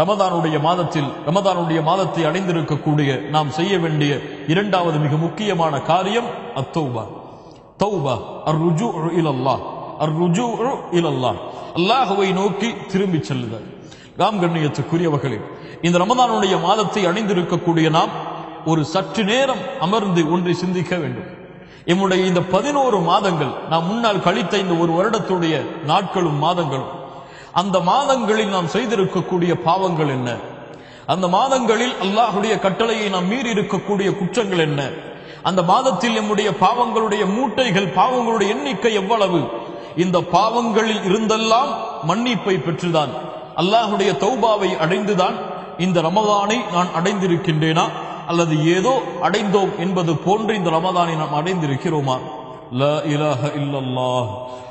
ரமதானுடைய மாதத்தில் ரமதானுடைய மாதத்தை அடைந்திருக்கக்கூடிய நாம் செய்ய வேண்டிய இரண்டாவது மிக முக்கியமான காரியம் அத்தௌபா. தௌபா அர் ருஜு இலல்லா அர் ருஜு இலல்லா அல்லாஹுவை நோக்கி திரும்பி செல்லுதல். ராம் கண்ணியத்துக்குரியவர்களே இந்த ரமதானுடைய மாதத்தை அணிந்திருக்கக்கூடிய நாம் ஒரு சற்று நேரம் அமர்ந்து ஒன்றை சிந்திக்க வேண்டும். எம்முடைய இந்த பதினோரு மாதங்கள் நாம் முன்னால் கழித்த இந்த ஒரு வருடத்துடைய நாட்களும் மாதங்களும் அந்த மாதங்களில் நாம் செய்திருக்கக்கூடிய பாவங்கள் என்ன? அந்த மாதங்களில் அல்லாஹுடைய கட்டளையை நாம் மீறி இருக்கக்கூடிய குற்றங்கள் என்ன? அந்த மாதத்தில் நம்முடைய பாவங்களுடைய மூட்டைகள் பாவங்களுடைய எண்ணிக்கை எவ்வளவு? இந்த பாவங்களில் இருந்தெல்லாம் மன்னிப்பை பெற்றுதான். அல்லாஹுடைய தௌபாவை அடைந்துதான் இந்த ரமதானை நான் அடைந்திருக்கின்றேனா? அல்லது ஏதோ அடைந்தோம் என்பது போன்று இந்த ரமதானை நாம் அடைந்திருக்கிறோமா?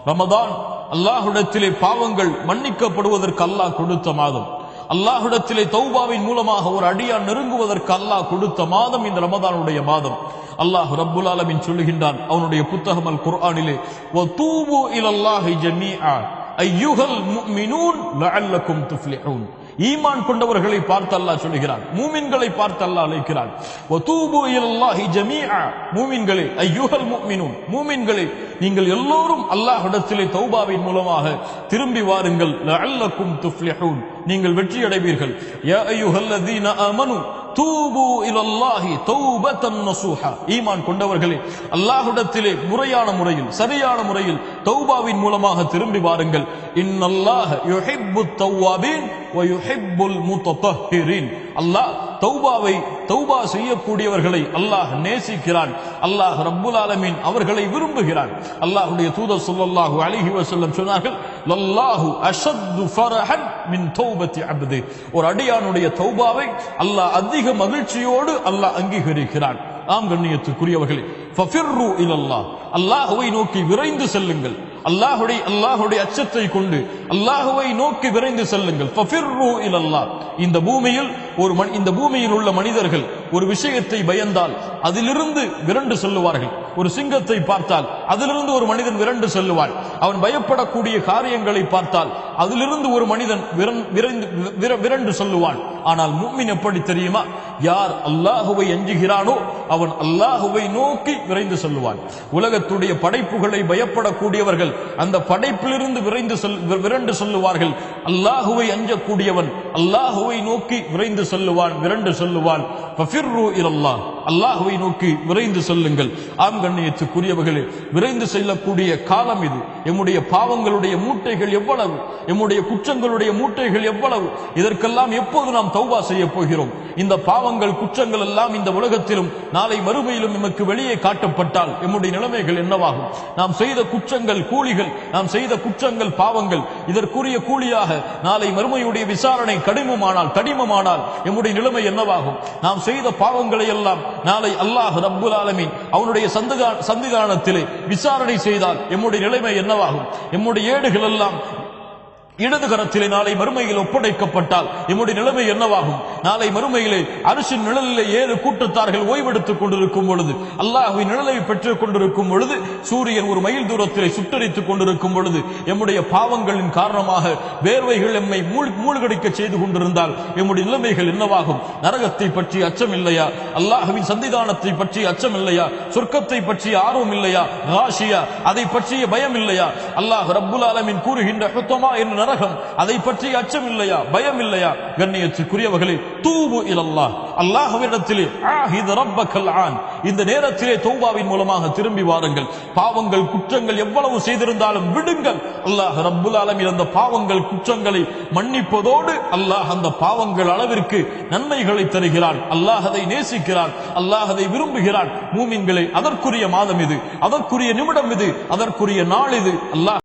ரமதான் அல்லாஹுடத்திலே பாவங்கள் மன்னிக்கப்படுவதற்கு அல்லாஹ் கொடுத்த மாதம். அல்லாஹுடத்திலே தௌபாவின் மூலமாக ஒரு அடியான் நெருங்குவதற்கு அல்லாஹ் கொடுத்த மாதம் இந்த ரமதானுடைய மாதம். அல்லாஹ் ரப்புல் ஆலமின் சொல்லுகின்றான் அவனுடைய புத்தகம் அல் குர்ஆனிலே வதூபு இலல்லாஹி ஜமீஆ ஐயுகல் முஃமினூன் லஅல்லகும் துஃப்லிஹூன். ஈமான் கொண்டவர்களை பார்த்து அல்லாஹ் சொல்லுகிறான். மூமின்களை பார்த்து அல்லாஹ் அழைக்கிறான். வதூபு இலல்லாஹி ஜமீஆ. மூமின்களே ஐயுகல் முஃமினூன். மூமின்களே நீங்கள் எல்லோரும் அல்லாஹ்விடத்திலே தௌபாவின் மூலமாக திரும்பி வாருங்கள். லஅல்லக்கும் துஃப்லிஹூன். நீங்கள் வெற்றி அடைவீர்கள் யா தூபு இலல்லாஹி தௌபத்தன் நசூஹா. ஈமான் கொண்டவர்களே அல்லாஹுடத்திலே முறையான முறையில் சரியான முறையில் தௌபாவின் மூலமாக திரும்பி வாருங்கள். இன்னல்லாஹ யுஹிப்பு தௌவாபீன் வ யுஹிப்புல் முத்தஹிரீன் அல்லாஹ் தௌபாவை தௌபா செய்யக்கூடியவர்களை அல்லாஹ் நேசிக்கிறான். அல்லாஹ் ரப்புல் ஆலமீன் அவர்களை விரும்புகிறான். அல்லாஹ்வுடைய தூதர் ஸல்லல்லாஹு அலைஹி வஸல்லம் சொன்னார்கள் லல்லாஹு அஷத்து ஃபரஹன் மின் தௌபத்தி அப்து ஒரு அடியானுடைய தௌபாவை அல்லாஹ் அதிக மகிழ்ச்சியோடு அல்லாஹ் அங்கீகரிக்கிறான். ஆம் கண்ணியத்துக்குரியவர்களே ஃபஃபிர்ரு இலல்லாஹ். அல்லாஹுவை நோக்கி விரைந்து செல்லுங்கள். அல்லாஹுடைய அல்லாஹுடைய அச்சத்தை கொண்டு அல்லாஹுவை நோக்கி விரைந்து செல்லுங்கள். ஃபஃபிர்ரு இலல்லாஹ். இந்த பூமியில் ஒரு மனி- இந்த பூமியில் உள்ள மனிதர்கள் ஒரு விஷயத்தை பயந்தால் அதிலிருந்து விரண்டு செல்லுவார்கள். ஒரு சிங்கத்தை பார்த்தால் அதிலிருந்து ஒரு மனிதன் விரண்டு செல்லுவான். அவன் பயப்படக்கூடிய காரியங்களை பார்த்தால் அதிலிருந்து ஒரு மனிதன் விரைந்து விரண்டு சொல்லுவான். ஆனால் மும்மின் எப்படி தெரியுமா? யார் அல்லாஹுவை அஞ்சுகிறானோ அவன் அல்லாஹுவை நோக்கி விரைந்து செல்லுவான். உலகத்துடைய படைப்புகளை பயப்படக்கூடியவர்கள் அந்த படைப்பிலிருந்து விரைந்து செல் விரண்டு சொல்லுவார்கள். அல்லாஹுவை அஞ்சக்கூடியவன் அல்லாஹுவை நோக்கி விரைந்து செல்லுவான் விரண்டு சொல்லுவான். அல்லாஹுவை நோக்கி விரைந்து செல்லுங்கள். ஆண்கள் கண்ணியத்துக்குரியவர்களே விரைந்து செல்லக்கூடிய காலம் இது. எம்முடைய பாவங்களுடைய மூட்டைகள் எவ்வளவு? எம்முடைய குற்றங்களுடைய மூட்டைகள் எவ்வளவு? இதற்கெல்லாம் எப்போது நாம் தௌபா செய்ய போகிறோம்? இந்த பாவங்கள் குற்றங்கள் எல்லாம் இந்த உலகத்திலும் நாளை மறுமையிலும் எமக்கு வெளியே காட்டப்பட்டால் எம்முடைய நிலைமைகள் என்னவாகும்? நாம் செய்த குற்றங்கள் கூலிகள் நாம் செய்த குற்றங்கள் பாவங்கள் இதற்குரிய கூலியாக நாளை மறுமையுடைய விசாரணை கடிமமானால் தடிமமானால் எம்முடைய நிலைமை என்னவாகும்? நாம் செய்த பாவங்களை எல்லாம் நாளை அல்லாஹ் ரப்புல் ஆலமின் அவனுடைய சந்த சந்திதானத்திலே விசாரணை செய்தால் எம்முடைய நிலைமை என்னவாகும்? எம்முடைய ஏடுகள் எல்லாம் இடது கரத்திலே நாளை மறுமையில் ஒப்படைக்கப்பட்டால் எம்முடைய நிலைமை என்னவாகும்? நாளை மறுமையிலே அரிசின் நிழலிலே ஏழு கூட்டத்தார்கள் ஓய்வெடுத்துக் கொண்டிருக்கும் பொழுது அல்லாஹுவின் நிழலை பெற்றுக் கொண்டிருக்கும் பொழுது சூரியன் ஒரு மைல் தூரத்திலே சுட்டரித்துக் கொண்டிருக்கும் பொழுது எம்முடைய பாவங்களின் காரணமாக வேர்வைகள் எம்மை மூழ்கடிக்க செய்து கொண்டிருந்தால் எம்முடைய நிலைமைகள் என்னவாகும்? நரகத்தை பற்றி அச்சம் இல்லையா? அல்லாஹுவின் சந்திதானத்தை பற்றி அச்சம் இல்லையா? சொர்க்கத்தை பற்றி ஆர்வம் இல்லையா? ராஷியா அதை பற்றிய பயம் இல்லையா? அல்லாஹ் ரப்புல் அலமின் கூறுகின்ற ஹுத்தமா என்ற நரகம். அதை பற்றி அச்சம் இல்லையா பயம் இல்லையா கண்ணியத்திற்குரியவர்களே தூபு இலல்லா அல்லாஹ்விடத்திலே ஆஹித ரப்பக்கல் ஆன். இந்த நேரத்திலே தௌபாவின் மூலமாக திரும்பி வாருங்கள். பாவங்கள் குற்றங்கள் எவ்வளவு செய்திருந்தாலும் விடுங்கள். அல்லாஹ் ரப்புல் ஆலமீன் அந்த பாவங்கள் குற்றங்களை மன்னிப்பதோடு அல்லாஹ் அந்த பாவங்கள் அளவிற்கு நன்மைகளை தருகிறான். அல்லாஹ் அதை நேசிக்கிறான். அல்லாஹ் அதை விரும்புகிறான். மூமின்களை அதற்குரிய மாதம் இது. அதற்குரிய நிமிடம் இது. அதற்குரிய நாள் இது. அல்லாஹ்